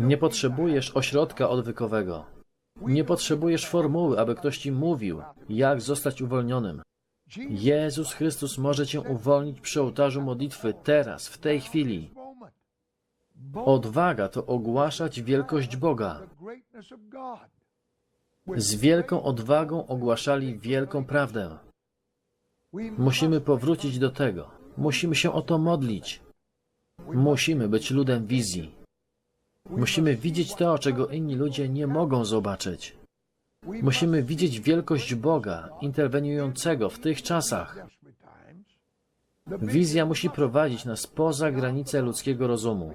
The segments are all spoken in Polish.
Nie potrzebujesz ośrodka odwykowego. Nie potrzebujesz formuły, aby ktoś ci mówił, jak zostać uwolnionym. Jezus Chrystus może cię uwolnić przy ołtarzu modlitwy teraz, w tej chwili. Odwaga to ogłaszać wielkość Boga. Z wielką odwagą ogłaszali wielką prawdę. Musimy powrócić do tego. Musimy się o to modlić. Musimy być ludem wizji. Musimy widzieć to, czego inni ludzie nie mogą zobaczyć. Musimy widzieć wielkość Boga interweniującego w tych czasach. Wizja musi prowadzić nas poza granice ludzkiego rozumu.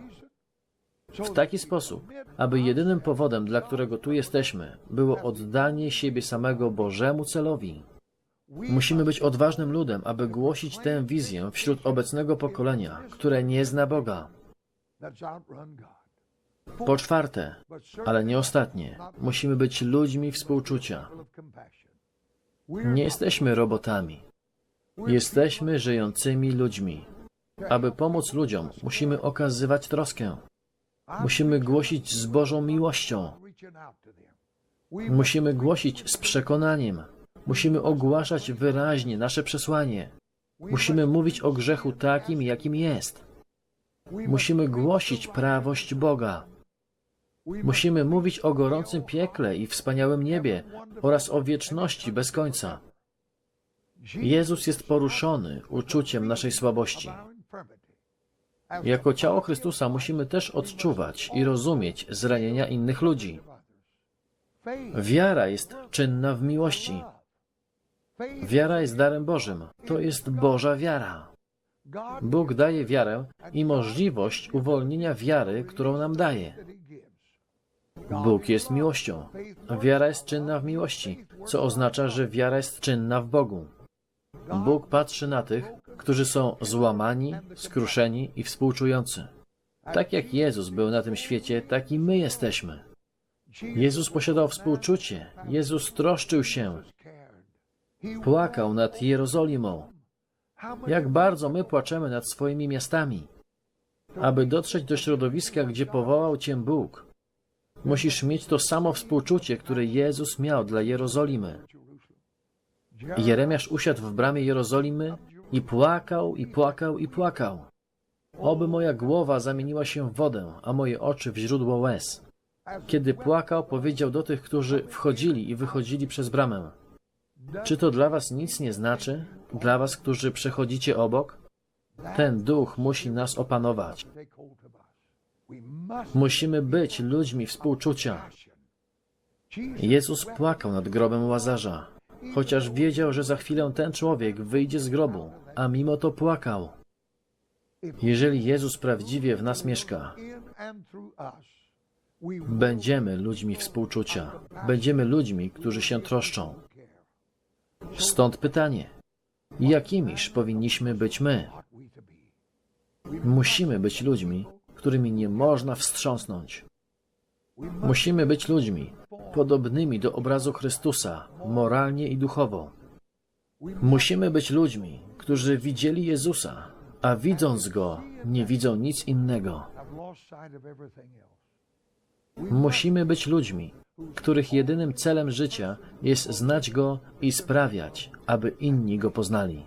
W taki sposób, aby jedynym powodem, dla którego tu jesteśmy, było oddanie siebie samego Bożemu celowi. Musimy być odważnym ludem, aby głosić tę wizję wśród obecnego pokolenia, które nie zna Boga. Po czwarte, ale nie ostatnie, musimy być ludźmi współczucia. Nie jesteśmy robotami. Jesteśmy żyjącymi ludźmi. Aby pomóc ludziom, musimy okazywać troskę. Musimy głosić z Bożą miłością. Musimy głosić z przekonaniem. Musimy ogłaszać wyraźnie nasze przesłanie. Musimy mówić o grzechu takim, jakim jest. Musimy głosić prawość Boga. Musimy mówić o gorącym piekle i wspaniałym niebie oraz o wieczności bez końca. Jezus jest poruszony uczuciem naszej słabości. Jako ciało Chrystusa musimy też odczuwać i rozumieć zranienia innych ludzi. Wiara jest czynna w miłości. Wiara jest darem Bożym. To jest Boża wiara. Bóg daje wiarę i możliwość uwolnienia wiary, którą nam daje. Bóg jest miłością. Wiara jest czynna w miłości, co oznacza, że wiara jest czynna w Bogu. Bóg patrzy na tych, którzy są złamani, skruszeni i współczujący. Tak jak Jezus był na tym świecie, tak i my jesteśmy. Jezus posiadał współczucie, Jezus troszczył się. Płakał nad Jerozolimą. Jak bardzo my płaczemy nad swoimi miastami. Aby dotrzeć do środowiska, gdzie powołał Cię Bóg, musisz mieć to samo współczucie, które Jezus miał dla Jerozolimy. Jeremiasz usiadł w bramie Jerozolimy i płakał, i płakał, i płakał. Oby moja głowa zamieniła się w wodę, a moje oczy w źródło łez. Kiedy płakał, powiedział do tych, którzy wchodzili i wychodzili przez bramę. Czy to dla was nic nie znaczy? Dla was, którzy przechodzicie obok? Ten duch musi nas opanować. Musimy być ludźmi współczucia. Jezus płakał nad grobem Łazarza, chociaż wiedział, że za chwilę ten człowiek wyjdzie z grobu, a mimo to płakał. Jeżeli Jezus prawdziwie w nas mieszka, będziemy ludźmi współczucia. Będziemy ludźmi, którzy się troszczą. Stąd pytanie: jakimiż powinniśmy być my? Musimy być ludźmi, którymi nie można wstrząsnąć. Musimy być ludźmi podobnymi do obrazu Chrystusa, moralnie i duchowo. Musimy być ludźmi, którzy widzieli Jezusa, a widząc Go, nie widzą nic innego. Musimy być ludźmi, których jedynym celem życia jest znać Go i sprawiać, aby inni Go poznali.